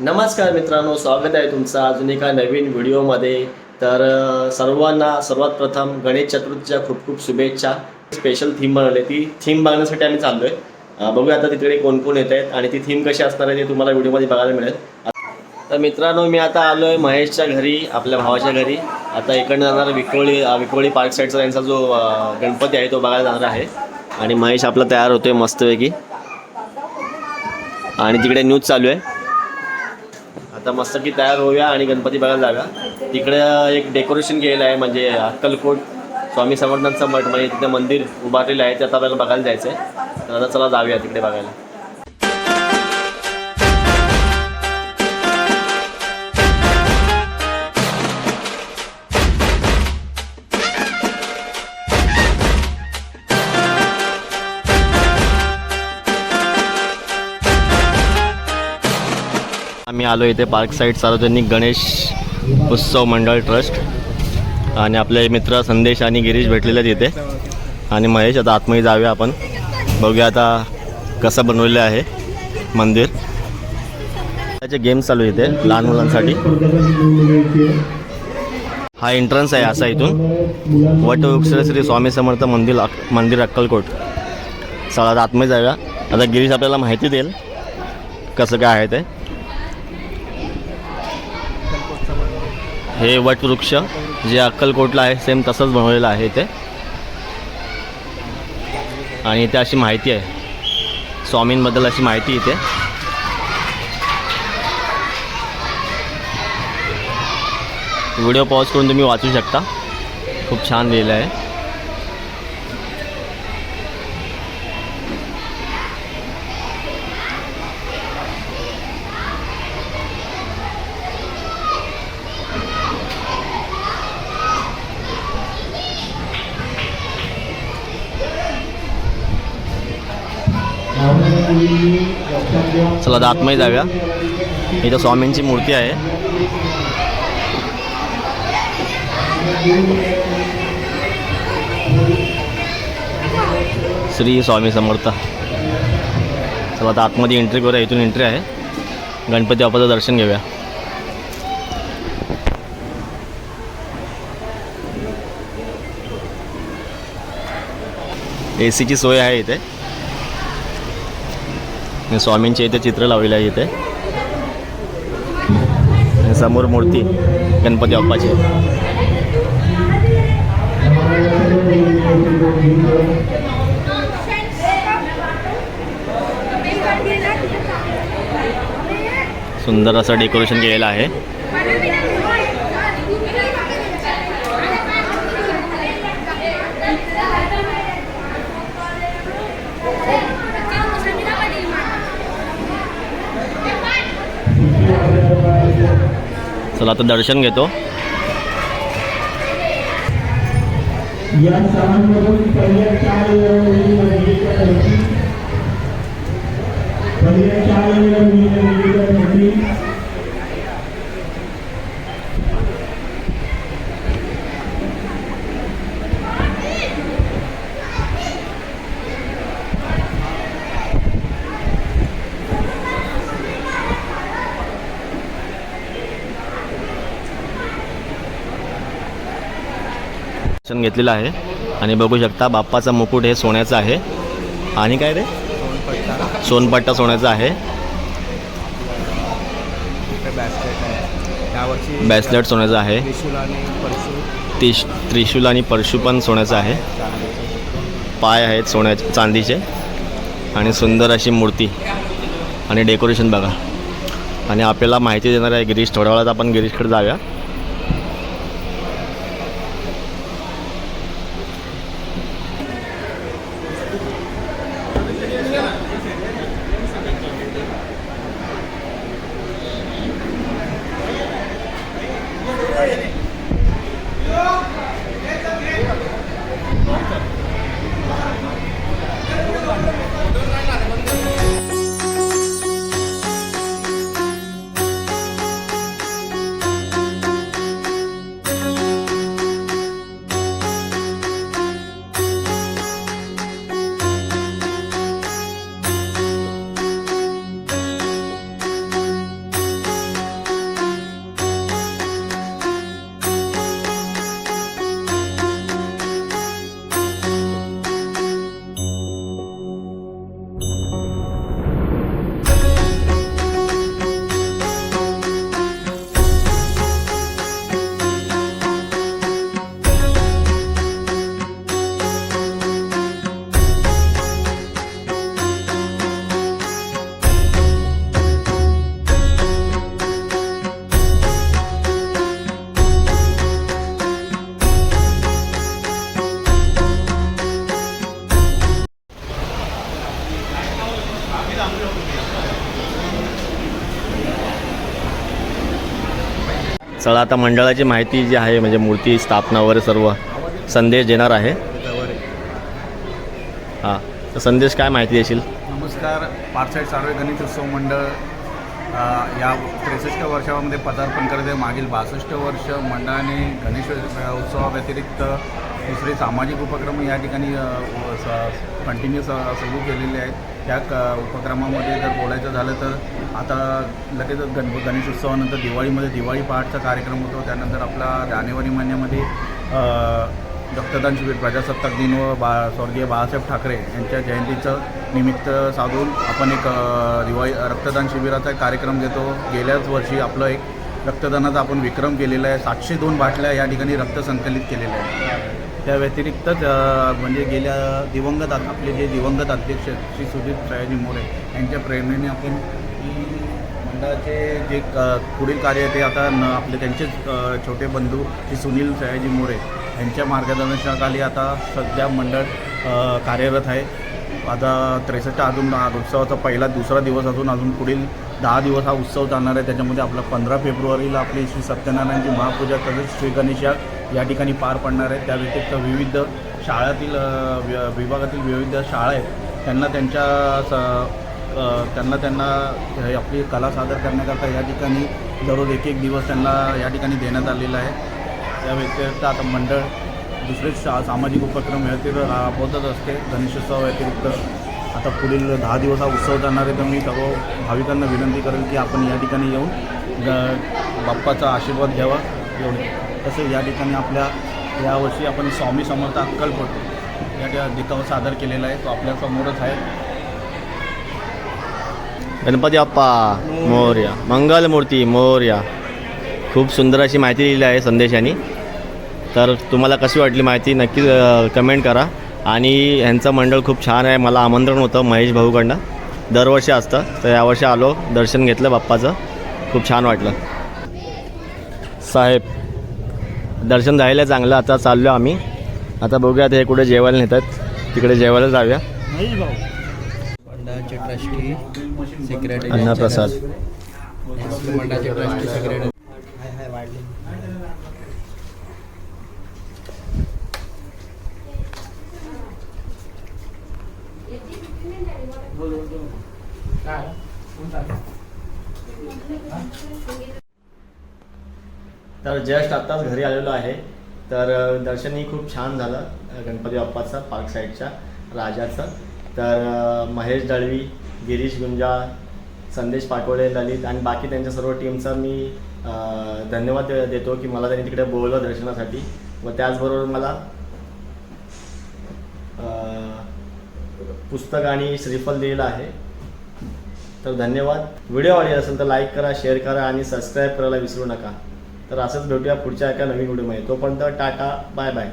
नमस्कार मित्रांनो स्वागत आहे तुमचं अजून एका नवीन व्हिडिओमध्ये. तर सर्वांना सर्वात प्रथम गणेश चतुर्थीच्या खूप खूप शुभेच्छा. स्पेशल थीम बनवली ती थीम बघण्यासाठी आम्ही चाललोय. आहे बघूया आता तिकडे कोण कोण येत आहेत आणि ती थीम कशी असणार आहे ते तुम्हाला व्हिडिओमध्ये बघायला मिळेल. तर मित्रांनो मी आता आलो आहे महेशच्या घरी आपल्या भावाच्या घरी. आता इकडनं जाणार विकोळी विकोळी पार्क साईडचा त्यांचा जो गणपती आहे तो बघायला जाणार आहे. आणि महेश आपला तयार होतोय मस्तपैकी. आणि तिकडे न्यूज चालू आहे. तर मस्त की तयार होऊया आणि गणपती बघायला जाऊया. तिकडे एक डेकोरेशन केलेलं आहे म्हणजे अक्कलकोट स्वामी समर्थांचं मठ म्हणजे तिथे मंदिर उभारलेलं आहे ते आता आपल्याला बघायला जायचं आहे तर आता चला जाऊया तिकडे बघायला. आम्ही आलो इथे पार्क साईड सार्वजनिक गणेश उत्सव मंडळ ट्रस्ट. आणि आपले मित्र संदेश आणि गिरीश भेटलेले आहेत इथे. आणि महेश आता आतमध्ये जाऊया आपण. बघूया आता कसं बनवलेलं आहे मंदिर. त्याचे गेम्स चालू आहे इथे लहान मुलांसाठी. हा एंट्रन्स आहे असा इथून. वटवृक्ष श्री स्वामी समर्थ मंदिर अक- मंदिर अक्कलकोट. चला आता आतमध्ये जाऊया. आता गिरीश आपल्याला माहिती देईल कसं काय आहे ते. हे वटवृक्ष जे अक्कलकोटला आहे सेम तसंच बनवलेलं आहे ते आणि इथे अशी माहिती आहे. स्वामींबद्दल अशी माहिती इथे. व्हिडिओ पॉज करून तुम्ही वाचू शकता. खूप छान लिहिलं आहे. चला आता आतमध्ये जाऊया. इथं स्वामींची मूर्ती आहे. श्री स्वामी समर्थ. चला आता आतमध्ये एंट्री करूया. इथून एंट्री आहे. गणपती बाप्पाचं दर्शन घेऊया. ए सीची सोय आहे इथे. आणि स्वामींचे इथे चित्र लावलेलं आहे इथे. समोर मूर्ती गणपती बाप्पाची. सुंदर असं डेकोरेशन केलेलं आहे. चला आता दर्शन घेतो या सणांमधून पहिल्या दर्शन घेतलेलं आहे. आणि बघू शकता बाप्पाचा मुकुट हे सोन्याचं आहे. आणि काय रे? सोनपट्टा सोन्याचा आहे. बॅसलेट सोन्याचा आहे. तिश त्रिशूल आणि परशू पण सोन्याचं आहे. पाय आहेत सोन्याचे चांदीचे. आणि सुंदर अशी मूर्ती. आणि डेकोरेशन बघा. आणि आपल्याला माहिती देणार आहे गिरीश. थोड्या वेळात आपण गिरीशकडे जाऊया. चला आता मंडळाची माहिती जी आहे म्हणजे मूर्ती स्थापना वगैरे सर्व संदेश देणार आहे. हां तर संदेश काय माहिती देशील? नमस्कार पारसाईड सार्वजनिक उत्सव मंडळ. या त्रेसष्ट वर्षामध्ये पदार्पण करत आहे. मागील बासष्ट वर्ष मंडळाने गणेश उत्सवाव्यतिरिक्त दुसरे सामाजिक उपक्रम या ठिकाणी कंटिन्यू सुरू केलेले आहेत. त्या क उपक्रमामध्ये जर बोलायचं झालं तर आता लगेचच गण गणेश उत्सवानंतर दिवाळीमध्ये दिवाळी पहाटचा कार्यक्रम होतो. त्यानंतर आपला जानेवारी महिन्यामध्ये रक्तदान शिबिर प्रजासत्ताक दिन व बा स्वर्गीय बाळासाहेब ठाकरे यांच्या जयंतीचं निमित्त साधून आपण एक दिवाळी रक्तदान शिबिराचा एक कार्यक्रम घेतो. गेल्याच वर्षी आपलं एक रक्तदानाचा आपण विक्रम केलेला आहे. सातशे दोन बाटल्या या ठिकाणी रक्त संकलित केलेल्या आहेत. त्या व्यतिरिक्तच म्हणजे गेल्या दिवंगत आपले जे दिवंगत अध्यक्ष श्री सुधीर सयाजी मोरे यांच्या प्रेरणेने आपण मंडळाचे जे पुढील कार्य ते आता न आपले त्यांचेच छोटे बंधू श्री सुनील सयाजी मोरे यांच्या मार्गदर्शनाखाली आता सध्या मंडळ कार्यरत आहे. आता त्रेसष्ट अजून उत्सवाचा पहिला दुसरा दिवस अजून अजून पुढील दहा दिवस हा उत्सव जाणार आहे. त्याच्यामध्ये आपला पंधरा फेब्रुवारीला आपली श्री सत्यनारायणची महापूजा तसेच श्री गणेश या ठिकाणी पार पडणार आहे. त्या व्यतिरिक्त विविध शाळातील वि- विभागातील विविध शाळा आहेत. त्यांना त्यांच्या स- त्यांना त्यांना आपली कला सादर करण्याकरता या ठिकाणी दररोज एक एक दिवस त्यांना या ठिकाणी देण्यात आलेला आहे. त्या व्यतिरिक्त आता मंडळ दुसरे शा सामाजिक उपक्रम व्यतिरिक्त राबवतच असते. गणेशोत्सव व्यतिरिक्त आता पुढील दहा दिवस हा उत्सव जाणार आहे. तर मी सर्व भाविकांना विनंती करेल की आपण या ठिकाणी येऊन बाप्पाचा आशीर्वाद घ्यावा. एवढे. तसेच या ठिकाणी आपल्या यावर्षी आपण स्वामी समर्थ अक्कलकोट या ठिकाणी देखावा सादर केलेला आहे. तो आपल्यासमोरच आहे. गणपती अप्पा मोर्या. मंगलमूर्ती मोर्या. खूप सुंदर अशी माहिती दिलेली आहे संदेशाने. तर तुम्हाला कशी वाटली माहिती नक्की कमेंट करा. आणि ह्यांचं मंडळ खूप छान आहे. मला आमंत्रण होतं महेश भाऊकडनं. दरवर्षी असतं. तर यावर्षी आलो दर्शन घेतलं बाप्पाचं. खूप छान वाटलं. साहेब दर्शन झालेलं चांगलं. आता चाललो आम्ही. आता बघूया ते कुठे जेवायला नेतात तिकडे जेवायला जाऊया. मंडळाचे ट्रस्टी सेक्रेटरी अन्नप्रसाद मंडळाचे ट्रस्टी सेक्रेटरी तर जस्ट आत्ताच घरी आलेलो आहे. तर दर्शनही खूप छान झालं गणपती बाप्पाचं पार्क साईडच्या राजाचं. तर महेश दळवी गिरीश गुंजा संदेश पाटोळे ललित आणि बाकी त्यांच्या सर्व टीमचा मी धन्यवाद देतो की मला त्यांनी तिकडे बोलवलं दर्शनासाठी. व त्याचबरोबर मला पुस्तक आणि श्रीफल दिलेलं आहे. तर धन्यवाद. व्हिडिओ आवडला असेल तर लाईक करा शेअर करा आणि सबस्क्राईब करायला विसरू नका. तर असंच भेटूया पुढच्या एका नवीन व्हिडिओमध्ये तोपर्यंत टाटा बाय बाय